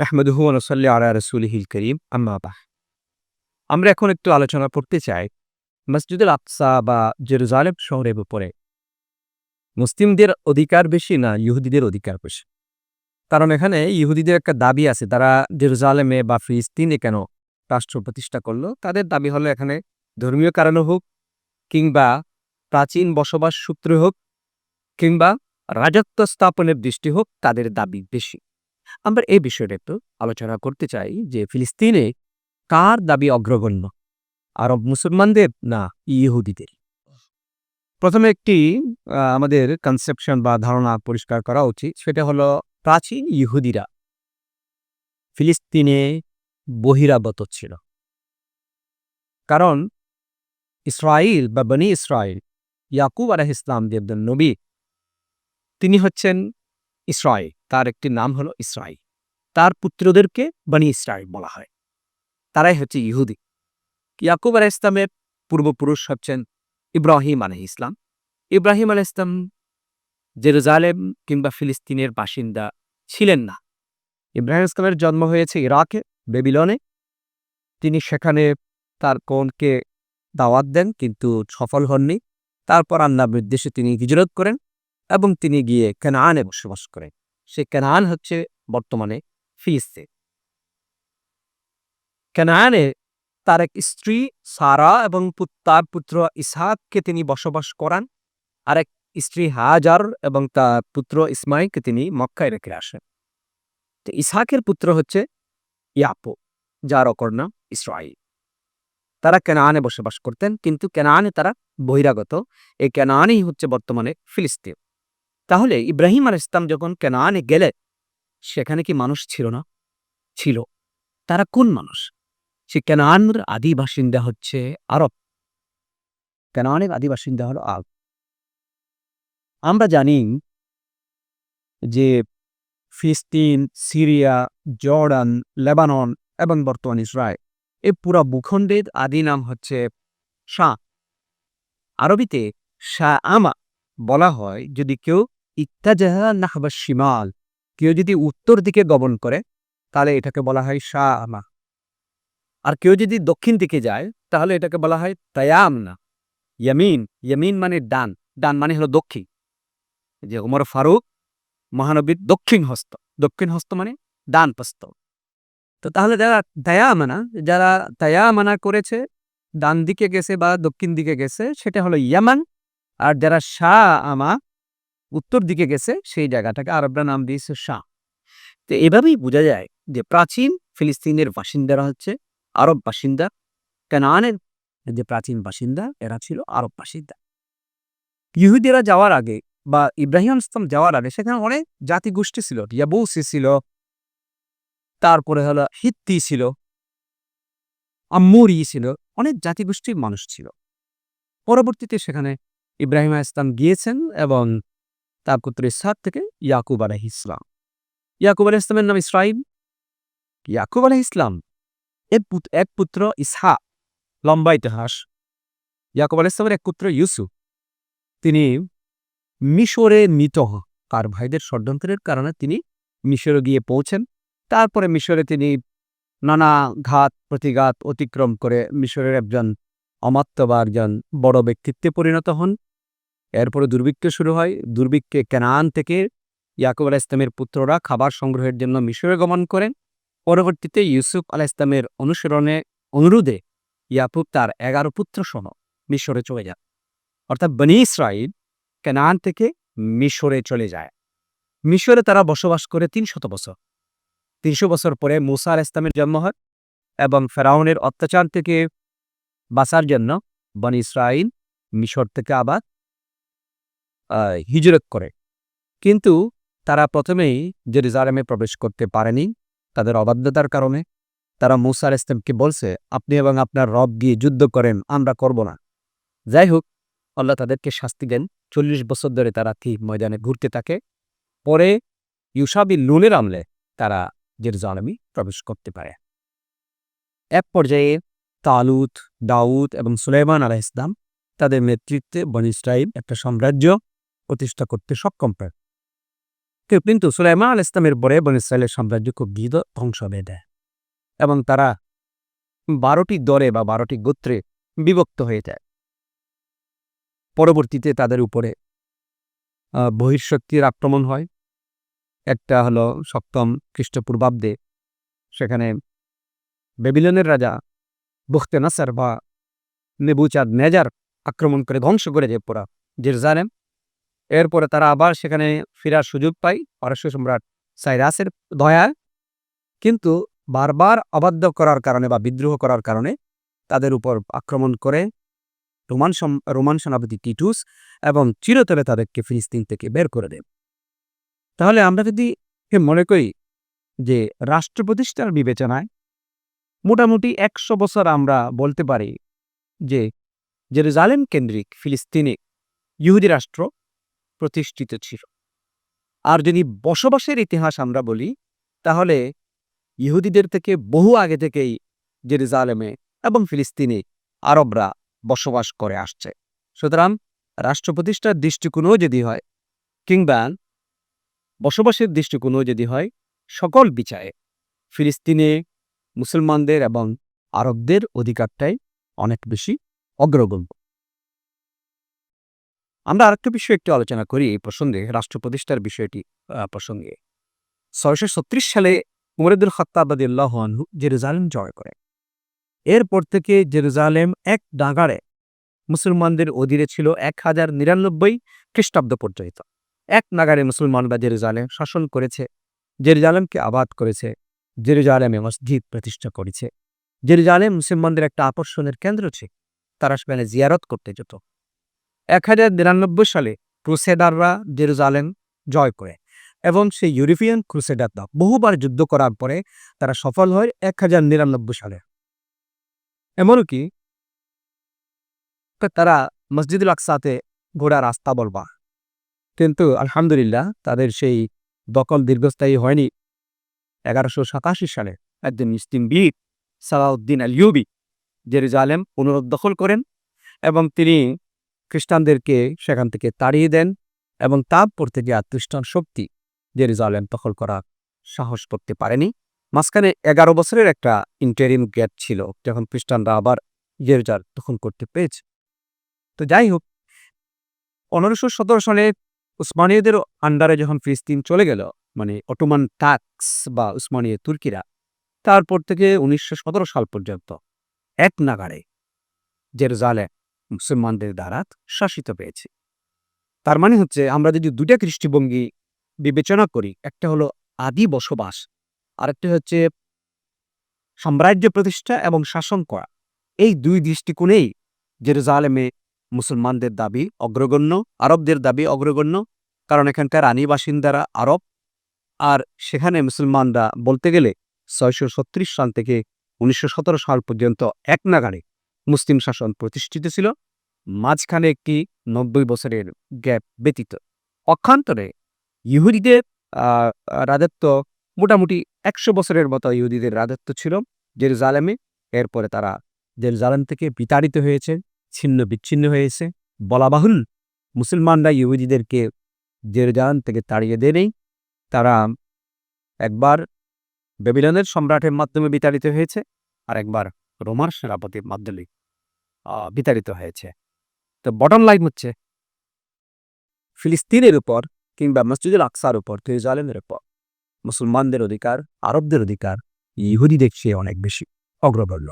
আহমদুহু নসল্লি আলা রসুলহিল করিম আম্মাবাহ আমরা এখন একটু আলোচনা করতে চাই মসজিদুল আকসা বা জেরুজালেম শহরের উপরে। মুসলিমদের অধিকার বেশি না ইহুদিদের অধিকার বেশি? কারণ এখানে ইহুদিদের একটা দাবি আছে, তারা জেরুজালেমে বা ফিলিস্তিনে কেন রাষ্ট্র প্রতিষ্ঠা করল? তাদের দাবি হলো এখানে ধর্মীয় কারণে হোক কিংবা প্রাচীন বসবাস সূত্রে হোক কিংবা রাজত্ব স্থাপনের দৃষ্টি হোক তাদের দাবি বেশি। আমরা এই বিষয়টা একটু আলোচনা করতে চাই যে ফিলিস্তিনে কার দাবি অগ্রগণ্য? আরব মুসলমানদের না ইহুদিদের? প্রথমে একটি আমাদের কনসেপশন বা ধারণা পরিষ্কার করা উচিত। সেটা হলো প্রাচীন ইহুদিরা ফিলিস্তিনে বহিরাগত ছিল। কারণ ইসরাইল বা বনি ইসরায়েল ইয়াকুব আলাহ ইসলাম দেবদন নবী, তিনি হচ্ছেন ইসরাইল তার একটি নাম হলো ইসরাই তার পুত্রদেরকে বনি ইসরাইল বলা হয়। তারাই হচ্ছে ইহুদি। ইয়াকুব আলাহ ইসলামের পূর্বপুরুষ হচ্ছেন ইব্রাহিম আলহ ইসলাম ইব্রাহিম আলহ ইসলাম জেরুজালেম কিংবা ফিলিস্তিনের বাসিন্দা ছিলেন না। ইব্রাহিম ইসলামের জন্ম হয়েছে ইরাকে, বেবিলনে। তিনি সেখানে তার কোনকে দাওয়াত দেন, কিন্তু সফল হননি। তারপর আল্লাহর নির্দেশে তিনি হিজরত করেন। এবং তিনি গিয়ে কেনানে বসবাস করেন। সে কেনান হচ্ছে বর্তমানে ফিলিস্তিন। কেনানে তার এক স্ত্রী সারা এবং তার পুত্র ইসহাককে তিনি বসবাস করান। আর এক স্ত্রী হাজার এবং তার পুত্র ইসমাইলকে তিনি মক্কায় রেখে আসেন। তো ইসহাকের পুত্র হচ্ছে ইয়াপো যার অকর নাম ইসরাইল তারা কেনানে বসবাস করতেন, কিন্তু কেনানে তারা বহিরাগত। এই কেনানেই হচ্ছে বর্তমানে ফিলিস্তিন। তাহলে ইব্রাহিম আল ইসলাম যখন কেনানে গেলে, সেখানে কি মানুষ ছিল না? ছিল। তারা কোন মানুষ? সে কেনানের আদি বাসিন্দা হচ্ছে আরব। কেনানের আদি বাসিন্দা হলো আরব। আমরা জানি যে ফিলিস্তিন, সিরিয়া, জর্ডান, লেবানন এবং বর্তমান ইসরায়েল এই পুরা ভূখণ্ডের আদি নাম হচ্ছে শাহ। আরবিতে শাহ আমা বলা হয় যদি কেউ ইত্তাজাহা নাহবা শিমাল। কেউ যদি উত্তর দিকে গমন করে, তাহলে এটাকে বলা হয় শাহ আমা আর কেউ যদি দক্ষিণ দিকে যায়, তাহলে এটাকে বলা হয় তায়ামনা। ইয়ামিন ইয়ামিন মানে ডান। ডান মানে হলো দক্ষিণ। যে উমর ফারুক মহানবীর দক্ষিণ হস্ত। দক্ষিণ হস্ত মানে ডান পস্ত তো তাহলে যারা দায়ামানা যারা দায়ামানা করেছে, ডান দিকে গেছে বা দক্ষিণ দিকে গেছে, সেটা হলো ইয়ামান। আর যারা শাহ আমা উত্তর দিকে গেছে, সেই জায়গাটাকে আরবরা নাম দিয়েছে শাহ। তো এভাবেই বোঝা যায় যে প্রাচীন ফিলিস্তিনের বাসিন্দারা হচ্ছে আরব বাসিন্দা, কানানের যে প্রাচীন বাসিন্দা, এরা ছিল আরব বাসিন্দা। ইহুদিরা যাওয়ার আগে বা ইব্রাহিম ইসলাম যাওয়ার আগে সেখানে অনেক জাতিগোষ্ঠী ছিল, ইয়াবৌসি ছিল, তারপরে হলো হিত্তি ছিল, আম্মুরি ছিল, অনেক জাতিগোষ্ঠীর মানুষ ছিল। পরবর্তীতে সেখানে ইব্রাহিম ইসলাম গিয়েছেন এবং তার পুত্র ইসহাক থেকে ইয়াকুব আলহ ইসলাম। ইয়াকুব আলহ ইসলামের নাম ইসরাইল ইয়াকুব আলহ ইসলাম এক পুত্র ইসহা লম্বা ইতিহাস। ইয়াকুব আলহ ইসলামের এক পুত্র ইউসুফ। তিনি মিশরে মৃত তার ভাইদের ষড়যন্ত্রের কারণে তিনি মিশরে গিয়ে পৌঁছেন। তারপরে মিশরে তিনি নানা ঘাত, প্রতিঘাত অতিক্রম করে মিশরের একজন অমাত্য বা একজন বড় ব্যক্তিত্বে পরিণত হন। এরপরে দুর্ভিক্ষ শুরু হয়। দুর্ভিক্ষে কেনান থেকে ইয়াকুব আলাহ ইসলামের পুত্ররা খাবার সংগ্রহের জন্য মিশরে গমন করেন। পরবর্তীতে ইউসুফ আলাহ ইসলামের অনুসরণে, অনুরোধে ইয়াকুব তার এগারো পুত্র সহ মিশরে চলে যান। অর্থাৎ বনি ইসরাইল কেনান থেকে মিশরে চলে যায়। মিশরে তারা বসবাস করে তিন শত বছর। তিনশো বছর পরে মুসা আল ইসলামের জন্ম হয় এবং ফেরাউনের অত্যাচার থেকে বাঁচার জন্য বনি ইসরাইল মিশর থেকে আবার হিজরত করে। কিন্তু তারা প্রথমেই জেরুজালেমে প্রবেশ করতে পারেনি তাদের অবাধ্যতার কারণে। তারা মুসা আল ইসলামকে বলছে, আপনি এবং আপনার রব গিয়ে যুদ্ধ করেন, আমরা করব না। যাই হোক, আল্লাহ তাদেরকে শাস্তি দেন। চল্লিশ বছর ধরে তারা কি ময়দানে ঘুরতে থাকে? পরে ইউসাবি লুনের আমলে তারা জেরুজালেমে প্রবেশ করতে পারে। এক পর্যায়ে তালুত, দাউদ এবং সুলাইমান আলাহ ইসলাম তাদের নেতৃত্বে বন ইসরাইল একটা সাম্রাজ্য প্রতিষ্ঠা করতে সক্ষম হয়। কেউ কিন্তু সুলাইমান আল ইসলামের পরে বন ইসরায়েলের সাম্রাজ্য খুব বিধ ধ্বংস হয়ে দেয় এবং তারা বারোটি দরে বা বারোটি গোত্রে বিভক্ত হয়ে যায়। পরবর্তীতে তাদের উপরে আহ, বহির্শক্তির আক্রমণ হয়। একটা হলো সপ্তম খ্রিস্টপূর্বাব্দে সেখানে বেবিলনের রাজা বুখতে নাসার বা নেবুচাঁদ নেজার আক্রমণ করে ধ্বংস করে যে পুরা জেরুজালেম। এরপরে তারা আবার সেখানে ফেরার সুযোগ পায়। পারস্য সম্রাট সাইরাসের দয়ায়। কিন্তু বারবার অবাধ্য করার কারণে বা বিদ্রোহ করার কারণে তাদের উপর আক্রমণ করে রোমান রোমান সেনাপতি টিটুস এবং চিরতরে তাদেরকে ফিলিস্তিন থেকে বের করে দেন তাহলে আমরা যদি মনে করি যে রাষ্ট্র প্রতিষ্ঠার বিবেচনায় মোটামুটি একশো বছর আমরা বলতে পারি যে জেরুজালেম কেন্দ্রিক ফিলিস্তিনে ইহুদি রাষ্ট্র প্রতিষ্ঠিত ছিল। আর যদি বসবাসের ইতিহাস আমরা বলি, তাহলে ইহুদিদের থেকে বহু আগে থেকেই জেরুজালেমে এবং ফিলিস্তিনে আরবরা বসবাস করে আসছে। সুতরাং রাষ্ট্র প্রতিষ্ঠার দৃষ্টিকোণও যদি হয়, কিংবা বসবাসের দৃষ্টিকোণও যদি হয়, সকল বিচারে ফিলিস্তিনে মুসলমানদের এবং আরবদের অধিকারটাই অনেক বেশি অগ্রগণ্য। আমরা আরেকটা বিষয় একটু আলোচনা করি এই প্রসঙ্গে, রাষ্ট্র প্রতিষ্ঠার বিষয়টি প্রসঙ্গে। ছয়শো ছত্রিশ সালে উমরুদ্দুল খত্তাবাদিল্লাহ জেরুজালেম জয় করে। এরপর থেকে জেরুজালেম এক ডাগাড়ে মুসলমানদের অধীনে ছিল এক হাজার নিরানব্বই খ্রিস্টাব্দ পর্যন্ত। এক নাগারে মুসলমানরা জেরুজালেম শাসন করেছে, জেরুজালেমকে আবাদ করেছে, জেরুজালেমে মসজিদ প্রতিষ্ঠা করেছে। জেরুজালেম মুসলমানদের একটা আকর্ষণের কেন্দ্র ছিল, তারা সেখানে জিয়ারত করতে যেত। এক হাজার নিরানব্বই সালে ক্রুসেডাররা জেরুজালেম জয় করে এবং সেই ইউরোপিয়ান ক্রুসেডাররা বহুবার যুদ্ধ করার পরে তারা সফল হয় এক হাজার নিরানব্বই সালে। এমনকি তারা মসজিদুল আকসাতে ঘোড়া রাস্তা বলবা কিন্তু আলহামদুলিল্লাহ তাদের সেই দখল দীর্ঘস্থায়ী হয়নি। এগারোশো সাতাশি সালে একজন মুসলিম বীর সালাউদ্দিন আল ইউবি জেরুজালেম পুনরুদ্দখল করেন এবং তিনি খ্রিস্টানদেরকে সেখান থেকে তাড়িয়ে দেন এবং তারপর থেকে আর খ্রিস্টান শক্তি জেরুজালেম দখল করার সাহস করতে পারেনি। মাঝখানে এগারো বছরের একটা ইন্টারিম গ্যাপ ছিল, যখন খ্রিস্টানরা আবার জেরুজাল দখল করতে পেরেছে। তো যাই হোক, পনেরোশো সতেরো সালে উসমানীয়দের আন্ডারে যখন ফিলিস্তিন চলে গেল মানে অটোমান টাক্স বা উসমানীয় তুর্কিরা, তারপর থেকে উনিশশো সতেরো সাল পর্যন্ত এক নাগাড়ে জেরুজালেম মুসলমানদের দ্বারা শাসিত পেয়েছে তার মানে হচ্ছে আমরা যদি দুটা দৃষ্টিভঙ্গি বিবেচনা করি, একটা হলো আদি বসবাস, আরেকটা হচ্ছে সাম্রাজ্য প্রতিষ্ঠা এবং শাসন করা। এই দুই দৃষ্টিকোণেই জেরুজালেমে মুসলমানদের দাবি অগ্রগণ্য, আরবদের দাবি অগ্রগণ্য, কারণ এখানকার আনি বাসিন্দারা আরব। আর সেখানে মুসলমানরা বলতে গেলে ছয়শো ছত্রিশ সাল থেকে উনিশশো সতেরো সাল পর্যন্ত এক নাগাড়ে মুসলিম শাসন প্রতিষ্ঠিত ছিল, মাঝখানে একটি নব্বই বছরের গ্যাপ ব্যতীত। পক্ষান্তরে ইহুদিদের রাজত্ব মোটামুটি একশো বছরের মতো ইহুদিদের রাজত্ব ছিল জেরুজালেমে। এরপরে তারা জেরুজালেম থেকে বিতাড়িত হয়েছে, ছিন্ন বিচ্ছিন্ন হয়েছে। বলা বাহুল, মুসলমানরা ইহুদিদেরকে জেরুজালেম থেকে তাড়িয়ে দেয়নি। তারা একবার বেবিলনের সম্রাটের মাধ্যমে বিতাড়িত হয়েছে আর একবার রোমার সেনাপতির মাধ্যমে। বিতাড়িত হয়েছে। তো বটম লাইন হচ্ছে ফিলিস্তিনের উপর কিংবা মসজিদুল আকসার উপর জেরুজালেমের উপর মুসলমানদের অধিকার, আরবদের অধিকার, ইহুদিদের চেয়ে অনেক বেশি অগ্রগণ্য